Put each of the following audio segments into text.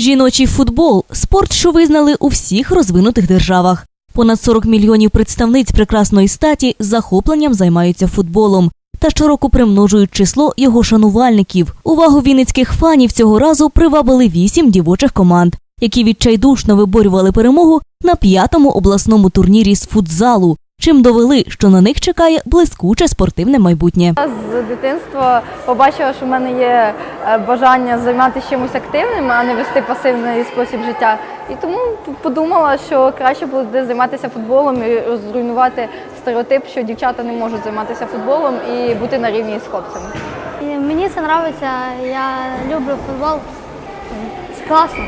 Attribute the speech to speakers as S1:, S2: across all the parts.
S1: Жіночий футбол спорт, що визнали у всіх розвинутих державах. Понад 40 мільйонів представниць прекрасної статі з захопленням займаються футболом та щороку примножують число його шанувальників. Увагу вінницьких фанів цього разу привабили вісім дівочих команд, які відчайдушно виборювали перемогу на п'ятому обласному турнірі з футзалу, чим довели, що на них чекає блискуче спортивне майбутнє.
S2: Я з дитинства побачила, що в мене є е, бажання займатися чимось активним, а не вести пасивний спосіб життя. І тому подумала, що краще буде займатися футболом і зруйнувати стереотип, що дівчата не можуть займатися футболом і бути на рівні з хлопцями.
S3: І Мені це подобається, я люблю футбол. Це класно.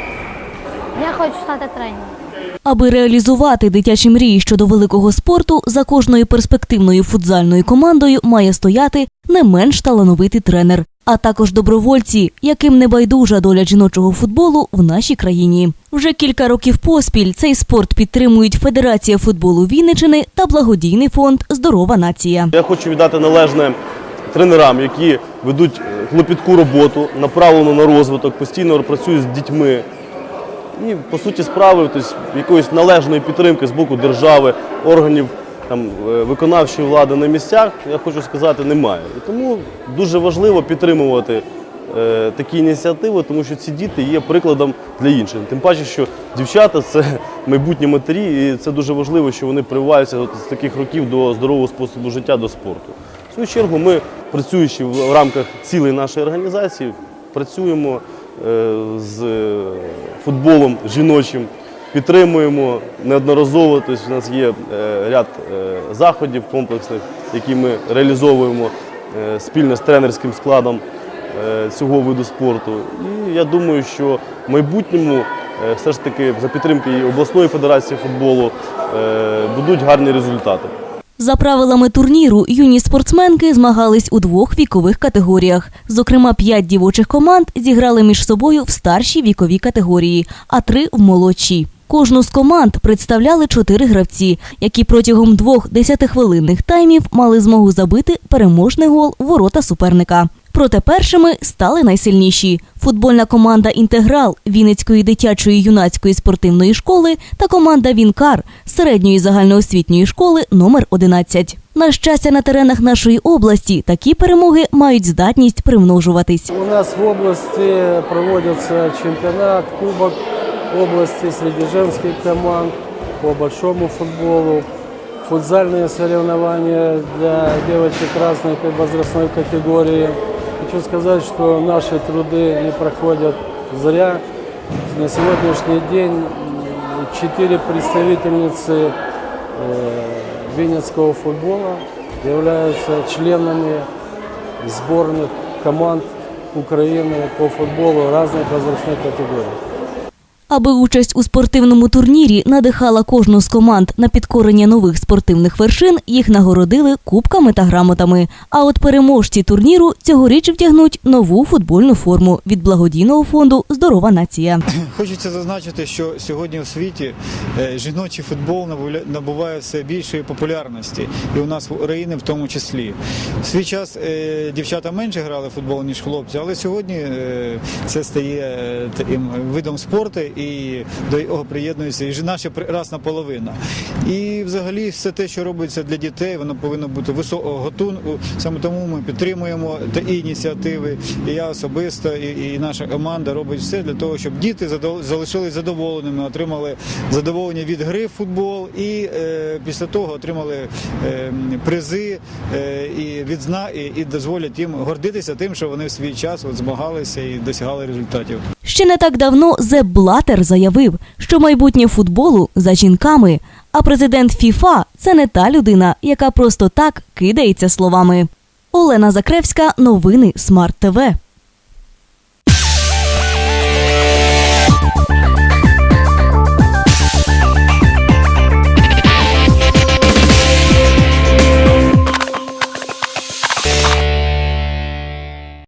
S3: Я хочу стати тренером.
S1: Аби реалізувати дитячі мрії щодо великого спорту, за кожною перспективною футзальною командою має стояти не менш талановитий тренер, а також добровольці, яким не байдужа доля жіночого футболу в нашій країні. Вже кілька років поспіль цей спорт підтримують Федерація футболу Вінничини та благодійний фонд Здорова нація.
S4: Я хочу віддати належне тренерам, які ведуть клопітку роботу, направлену на розвиток, постійно працюють з дітьми. І по суті справи тобто, якоїсь належної підтримки з боку держави, органів там, е, виконавчої влади на місцях, я хочу сказати, немає. І тому дуже важливо підтримувати е, такі ініціативи, тому що ці діти є прикладом для інших. Тим паче, що дівчата це майбутні матері, і це дуже важливо, що вони прививаються з таких років до здорового способу життя, до спорту. В свою чергу, ми, працюючи в рамках цілої нашої організації, працюємо з е, футболом жіночим, підтримуємо неодноразово. Тобто, у нас є е, ряд е, заходів комплексних, які ми реалізовуємо спільно з тренерським складом цього виду спорту. І я думаю, що в майбутньому все ж таки за підтримки обласної федерації футболу будуть гарні результати.
S1: За правилами турніру, юні спортсменки змагались у двох вікових категоріях. Зокрема, п'ять дівочих команд зіграли між собою в старшій віковій категорії, а три в молодшій. Кожну з команд представляли чотири гравці, які протягом двох десятихвилинних таймів мали змогу забити переможний гол ворота суперника. Проте першими стали найсильніші футбольна команда Інтеграл Вінницької дитячої юнацької спортивної школи та команда Вінкар середньої загальноосвітньої школи номер 11. На щастя, на теренах нашої області такі перемоги мають здатність примножуватись.
S5: У нас в области проводится чемпионат, кубок области среди женских команд по большому футболу, футзальные соревнования для девочек разной возрастной категории. Хочу сказать, что наши труды не проходят зря. На сегодняшний день м, четыре представительницы э, винницкого футбола являются членами сборных команд Украины по футболу разных возрастных категорий.
S1: Аби участь у спортивному турнірі надихала кожну з команд на підкорення нових спортивних вершин, їх нагородили кубками та грамотами. А от переможці турніру цьогоріч втягнуть нову футбольну форму від благодійного фонду Здорова нація.
S6: Хочеться зазначити, що сьогодні у світі е, жіночий футбол набуває все більшої популярності, і у нас в Україні в тому числі. В свій час е, дівчата менше грали в футбол, ніж хлопці, але сьогодні е, це стає видом спорту, і до його приєднується і наша прекрасна половина. І взагалі все те, що робиться для дітей, воно повинно бути високого готунку. Саме тому ми підтримуємо та ініціативи. І я особисто, і, і наша команда робить все для того, щоб діти задов- залишились задоволеними, отримали задоволення від гри в футбол, і е, після того отримали е, призи е, і відзна, і, і дозволять їм гордитися тим, що вони в свій час от змагалися і досягали результатів.
S1: Ще не так давно Зе Блатер заявив, що майбутнє футболу за жінками. А президент ФІФА це не та людина, яка просто так кидається словами. Олена Закревська, новини Смарт ТВ.